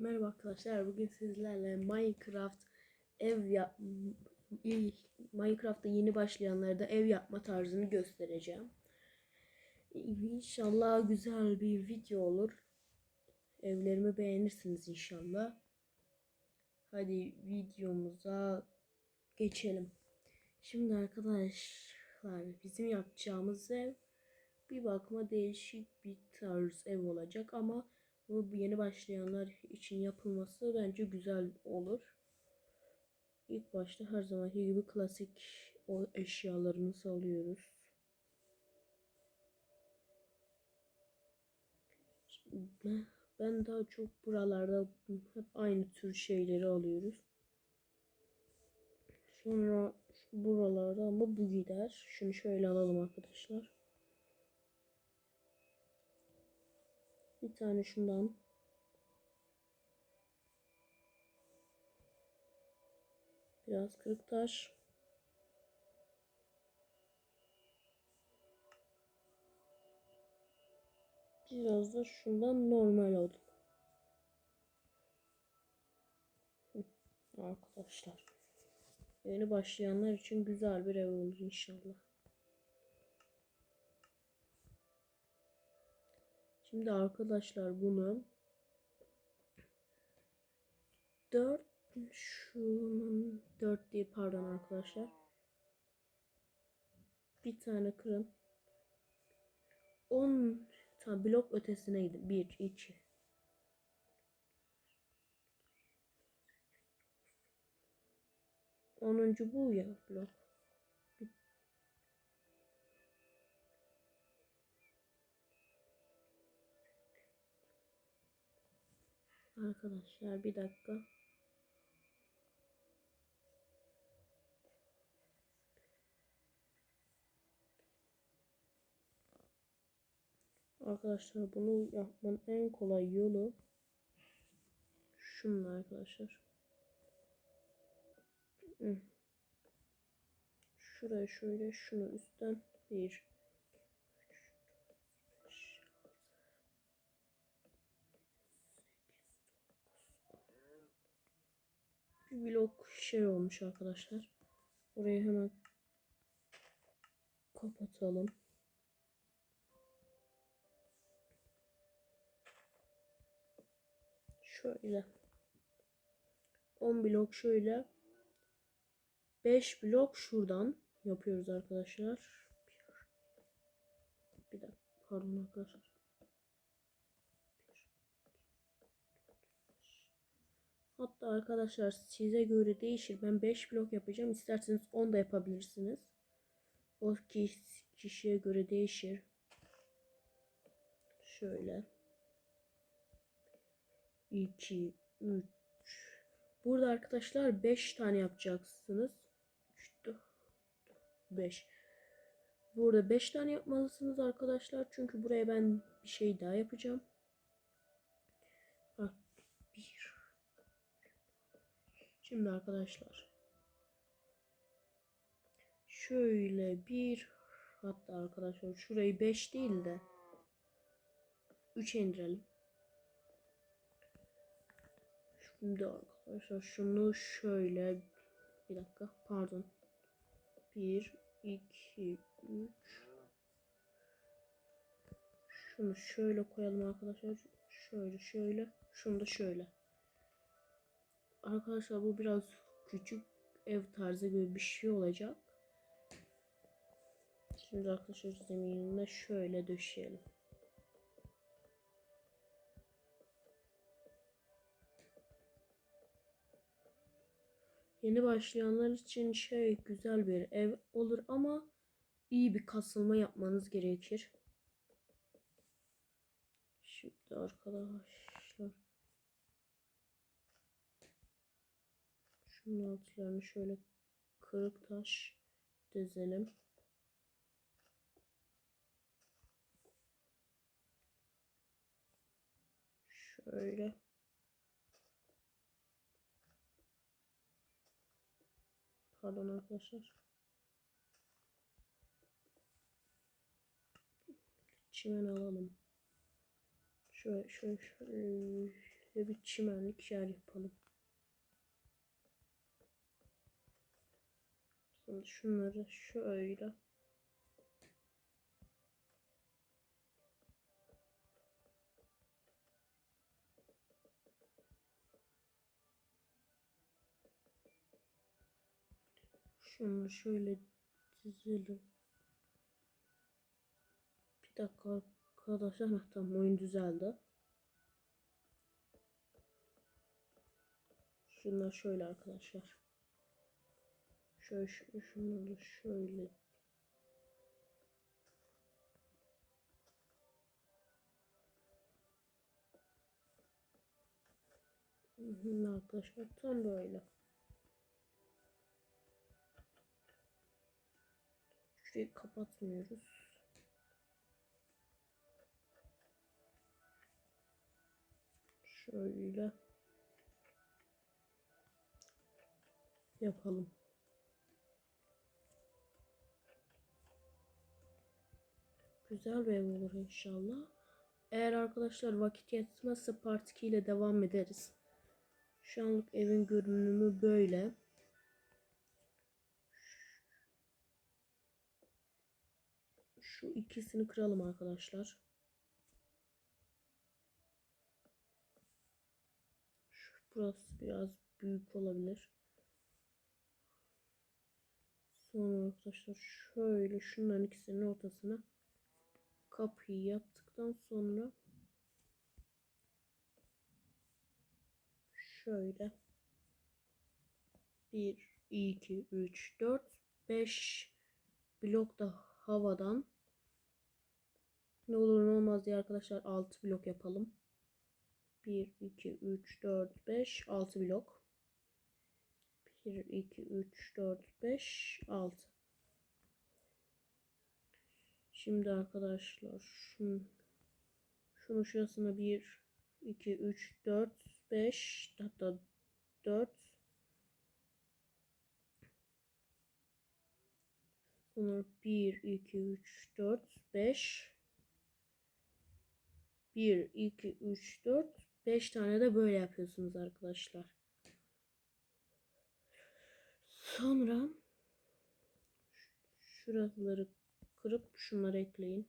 Merhaba arkadaşlar. Bugün sizlerle Minecraft ev yap Minecraft'ta yeni başlayanlara da ev yapma tarzını göstereceğim. İnşallah güzel bir video olur. Evlerimi beğenirsiniz inşallah. Hadi videomuza geçelim. Şimdi arkadaşlar bizim yapacağımız ev bir bakma değişik bir tarz ev olacak ama bu yeni başlayanlar için yapılması bence güzel olur. İlk başta her zamanki gibi klasik o eşyalarımızı alıyoruz. Ben- daha çok buralarda hep aynı tür şeyleri alıyoruz. Sonra buralarda ama bu gider. Şunu şöyle alalım arkadaşlar. Bir tane şundan. Biraz kırık taş. Biraz da şundan normal. Hı, Arkadaşlar. Yeni başlayanlar için güzel bir ev olur inşallah. Şimdi arkadaşlar bunu 4 şunun 4 değil pardon arkadaşlar. Bir tane kırın. 10 tane blok ötesine gidin. 1 2 10. bu ya blok. Arkadaşlar bir dakika. Arkadaşlar bunu yapmanın en kolay yolu şunlar arkadaşlar. Şuraya şöyle şunu üstten bir blok şey olmuş arkadaşlar. Orayı hemen kapatalım. Şöyle. 10 blok şöyle. 5 blok şuradan yapıyoruz arkadaşlar. Bir dakika. Pardon arkadaşlar. Hatta arkadaşlar size göre değişir. Ben 5 blok yapacağım. İsterseniz 10 da yapabilirsiniz. O kişi- kişiye göre değişir. Şöyle. 2 3 Burada arkadaşlar 5 tane yapacaksınız. 5 Burada 5 tane yapmalısınız arkadaşlar. Çünkü buraya ben bir şey daha yapacağım. Şimdi arkadaşlar. Şöyle bir hatta arkadaşlar şurayı 5 değil de 3 indirelim. Şimdi arkadaşlar şunu şöyle bir dakika pardon. 1 2 3 şunu şöyle koyalım arkadaşlar. Şöyle şöyle. Şunu da şöyle Arkadaşlar bu biraz küçük ev tarzı gibi bir şey olacak. Şimdi arkadaşlar zeminine şöyle döşeyelim. Yeni başlayanlar için şey güzel bir ev olur ama iyi bir kasılma yapmanız gerekir. Şimdi arkadaşlar Şunun altlarını şöyle kırık taş dizelim. Şöyle. Pardon arkadaşlar. Çimen alalım. Şöyle şöyle şöyle bir çimenlik yer yapalım. Şimdi şunları şöyle. Şunu şöyle dizelim. Bir dakika arkadaşlar. Tamam oyun düzeldi. Şunlar şöyle arkadaşlar. Şöyle şöyle. Hı hı, Arkadaşlar tam böyle. Şurayı kapatmıyoruz. Şöyle yapalım. Güzel bir ev olur inşallah. Eğer arkadaşlar vakit yetmezse part 2 ile devam ederiz. Şu anlık evin görünümü böyle. Şu ikisini kıralım arkadaşlar. Şu, burası biraz büyük olabilir. Sonra arkadaşlar şöyle şunların ikisinin ortasına kapıyı yaptıktan sonra şöyle 1 2 3 4 5 blok da havadan ne olur ne olmaz diye arkadaşlar 6 blok yapalım. 1 2 3 4 5 6 blok. 1 2 3 4 5 6 Şimdi arkadaşlar şunu, şunu şurasına 1 2 3 4 5 hatta 4 Sonra 1 2 3 4 5 1 2 3 4 5 tane de böyle yapıyorsunuz arkadaşlar. Sonra şuraları kırıp şunları ekleyin.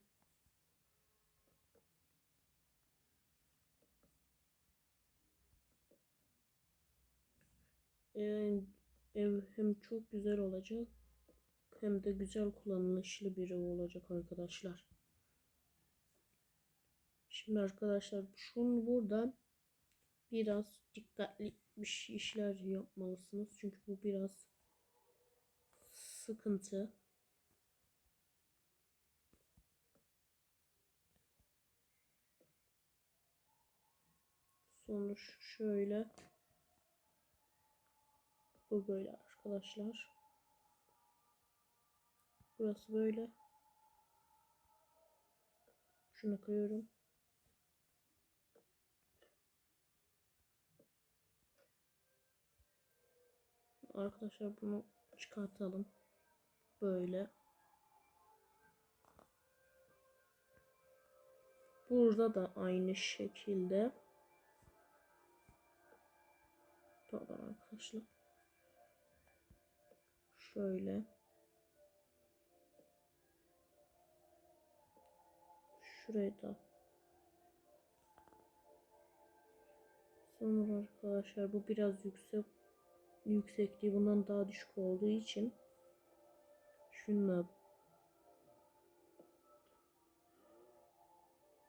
Yani ev hem çok güzel olacak hem de güzel kullanışlı bir ev olacak arkadaşlar. Şimdi arkadaşlar şunu burada biraz dikkatli bir işler yapmalısınız. Çünkü bu biraz sıkıntı. Sonra ş- şöyle bu böyle arkadaşlar. Burası böyle. Şunu koyuyorum. Arkadaşlar bunu çıkartalım. Böyle. Burada da aynı şekilde. Pardon arkadaşlar. Şöyle. Şurayı da. Sonra arkadaşlar bu biraz yüksek yüksekliği bundan daha düşük olduğu için şunla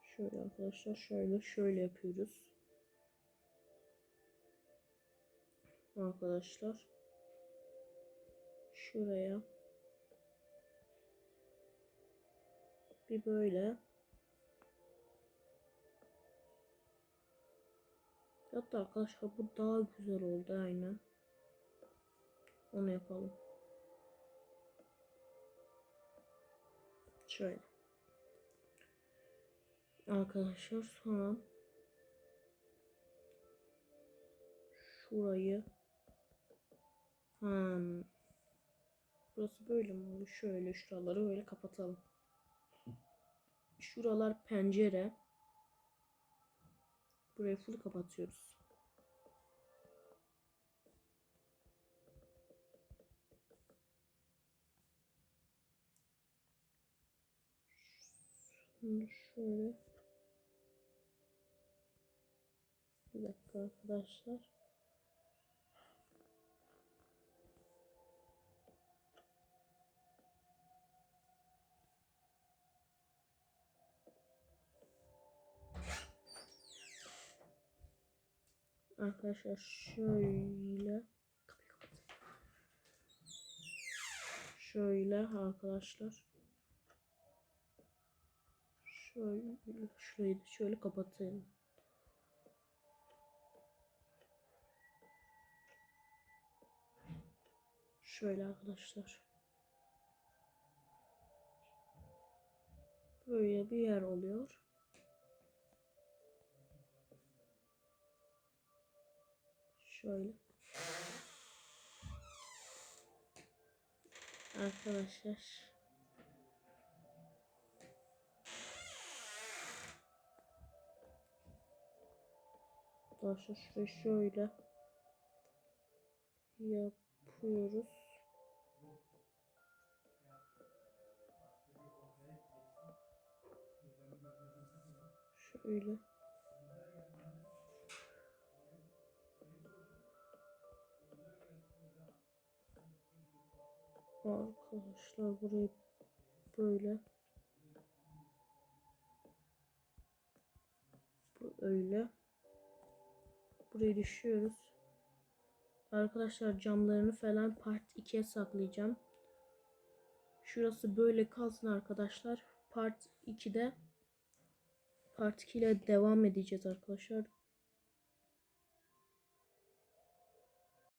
şöyle arkadaşlar şöyle şöyle yapıyoruz. Arkadaşlar şuraya bir böyle Hatta arkadaşlar bu daha güzel oldu aynen. Onu yapalım. Şöyle. Arkadaşlar sonra şurayı hmm. Burası böyle mi oluyor? Şöyle şuraları böyle kapatalım. Şuralar pencere. Burayı full kapatıyoruz. Şimdi şöyle. Bir dakika arkadaşlar. Arkadaşlar şöyle şöyle arkadaşlar şöyle şurayı da şöyle kapatayım. Şöyle arkadaşlar. Böyle bir yer oluyor. Şöyle. Arkadaşlar. Arkadaşlar şurayı şöyle yapıyoruz. Şöyle. Arkadaşlar burayı böyle böyle burayı düşüyoruz. Arkadaşlar camlarını falan part 2'ye saklayacağım. Şurası böyle kalsın arkadaşlar. Part 2'de part 2 ile devam edeceğiz arkadaşlar.